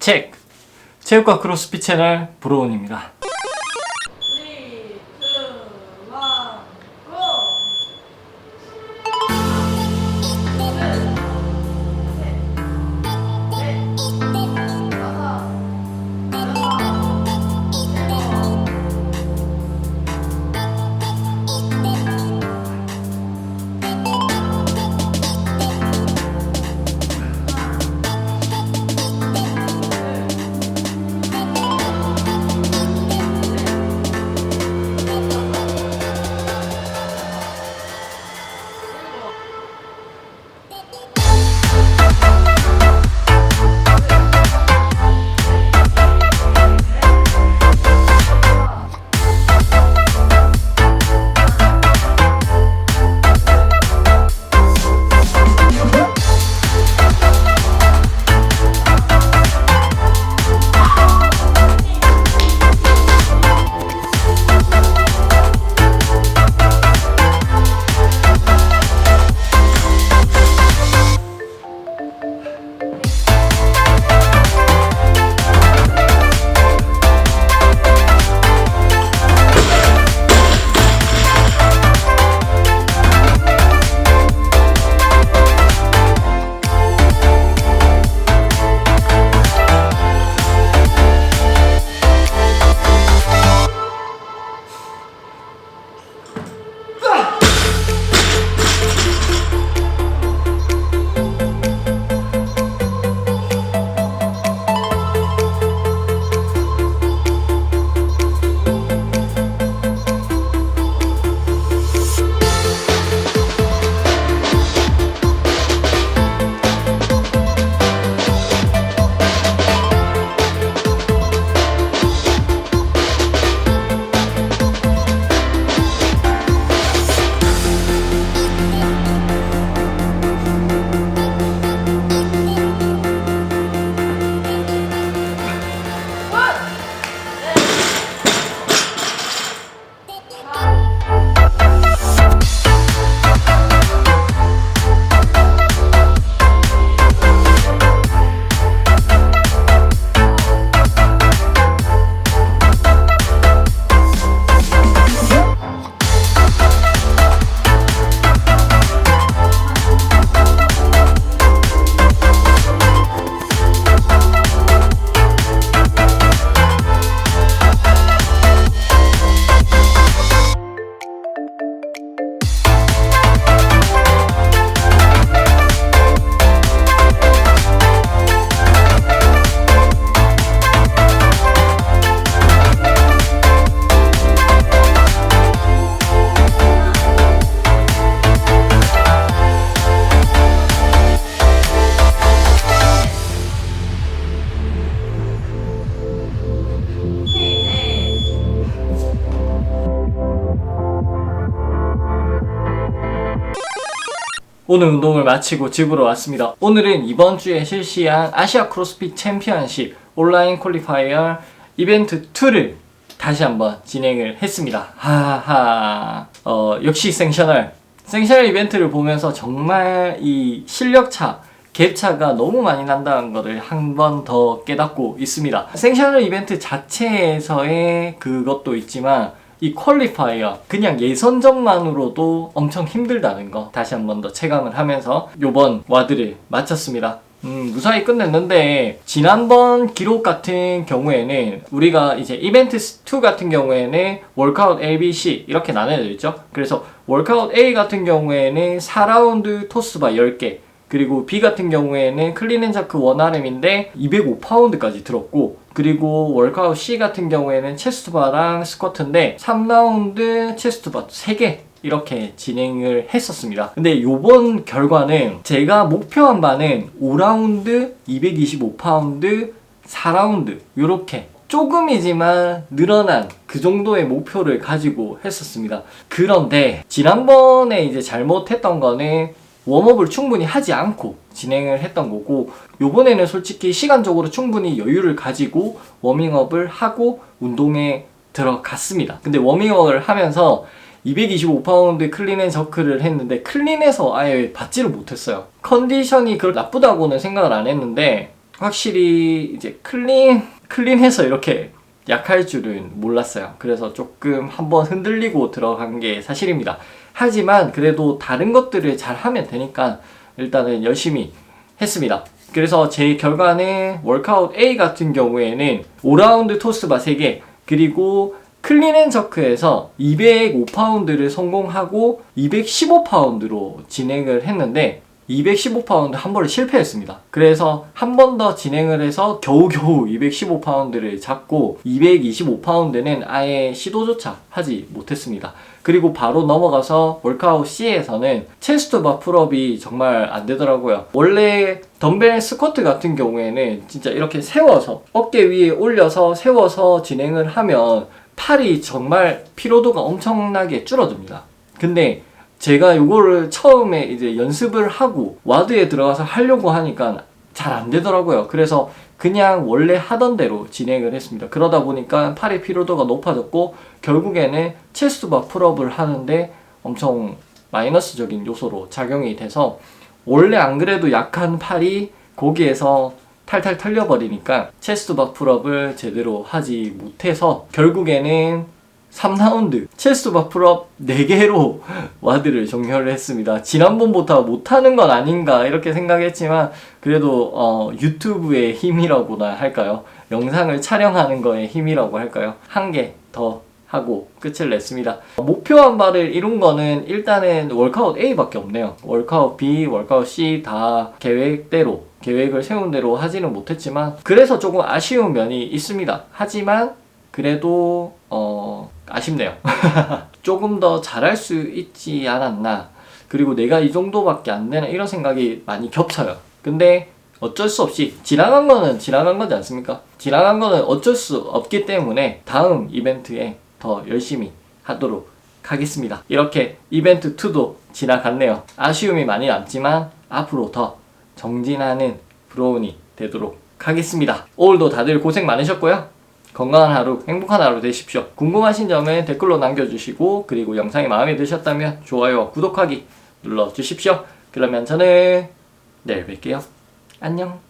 체크! 체육과 크로스핏 채널 브로운입니다. 오늘 운동을 마치고 집으로 왔습니다. 오늘은 이번 주에 실시한 아시아 크로스핏 챔피언십 온라인 퀄리파이어 이벤트 2를 다시 한번 진행을 했습니다. 하하. 어, 역시 생셔널. 생셔널 이벤트를 보면서 정말 이 실력차, 갭차가 너무 많이 난다는 것을 한 번 더 깨닫고 있습니다. 생셔널 이벤트 자체에서의 그것도 있지만 이 퀄리파이어 그냥 예선전만으로도 엄청 힘들다는 거 다시 한 번 더 체감을 하면서 요번 와드를 마쳤습니다. 음, 무사히 끝냈는데 지난번 기록 같은 경우에는 우리가 이제 이벤트 2 같은 경우에는 월카웃 A, B, C 이렇게 나눠져 있죠. 그래서 월카웃 A 같은 경우에는 4라운드 토스바 10개 그리고 B 같은 경우에는 클린앤자크 1RM인데 205파운드까지 들었고 그리고 월카웃 C 같은 경우에는 체스트바랑 스쿼트인데 3라운드 체스트바 3개 이렇게 진행을 했었습니다. 근데 요번 결과는 제가 목표한 바는 5라운드 225파운드 4라운드 요렇게 조금이지만 늘어난 그 정도의 목표를 가지고 했었습니다. 그런데 지난번에 이제 잘못했던 거는 웜업을 충분히 하지 않고 진행을 했던 거고 요번에는 솔직히 시간적으로 충분히 여유를 가지고 워밍업을 하고 운동에 들어갔습니다. 근데 워밍업을 하면서 225파운드 클린앤 저크를 했는데 클린해서 아예 받지를 못했어요. 컨디션이 그걸 나쁘다고는 생각을 안 했는데 확실히 이제 클린 클린해서 이렇게 약할 줄은 몰랐어요. 그래서 조금 한번 흔들리고 들어간 게 사실입니다. 하지만 그래도 다른 것들을 잘 하면 되니까 일단은 열심히 했습니다. 그래서 제 결과는 월카웃 A 같은 경우에는 5라운드 토스바 3개 그리고 클린 앤 저크에서 205파운드를 성공하고 215파운드로 진행을 했는데 215파운드 한 번에 실패했습니다. 그래서 한 번 더 진행을 해서 겨우겨우 215파운드를 잡고 225파운드는 아예 시도조차 하지 못했습니다. 그리고 바로 넘어가서 월카웃 C에서는 체스트 바 풀업이 정말 안 되더라고요. 원래 덤벨 스쿼트 같은 경우에는 진짜 이렇게 세워서 어깨 위에 올려서 세워서 진행을 하면 팔이 정말 피로도가 엄청나게 줄어듭니다. 근데 제가 이거를 처음에 이제 연습을 하고 와드에 들어가서 하려고 하니까 잘 안 되더라고요. 그래서 그냥 원래 하던 대로 진행을 했습니다. 그러다 보니까 팔의 피로도가 높아졌고 결국에는 체스트바 풀업을 하는데 엄청 마이너스적인 요소로 작용이 돼서 원래 안 그래도 약한 팔이 거기에서 탈탈 털려버리니까 체스트바 풀업을 제대로 하지 못해서 결국에는 3라운드 체스트바 풀업 4개로 와드를 종료를 했습니다. 지난번보다 못하는 건 아닌가 이렇게 생각했지만 그래도 어, 유튜브의 힘이라고나 할까요? 영상을 촬영하는 거의 힘이라고 할까요? 한 개 더 하고 끝을 냈습니다. 목표한 바를 이룬 거는 일단은 월카웃 A밖에 없네요. 월카웃 B, 월카웃 C 다 계획대로 계획을 세운 대로 하지는 못했지만 그래서 조금 아쉬운 면이 있습니다. 하지만 그래도 어 아쉽네요. 조금 더 잘할 수 있지 않았나. 그리고 내가 이 정도밖에 안 되나 이런 생각이 많이 겹쳐요. 근데 어쩔 수 없이 지나간 거는 지나간 거지 않습니까? 지나간 거는 어쩔 수 없기 때문에 다음 이벤트에 더 열심히 하도록 하겠습니다. 이렇게 이벤트 2도 지나갔네요. 아쉬움이 많이 남지만 앞으로 더 정진하는 브로운이 되도록 하겠습니다. 오늘도 다들 고생 많으셨고요. 건강한 하루, 행복한 하루 되십시오. 궁금하신 점은 댓글로 남겨주시고 그리고 영상이 마음에 드셨다면 좋아요와 구독하기 눌러주십시오. 그러면 저는 내일 뵐게요. 안녕.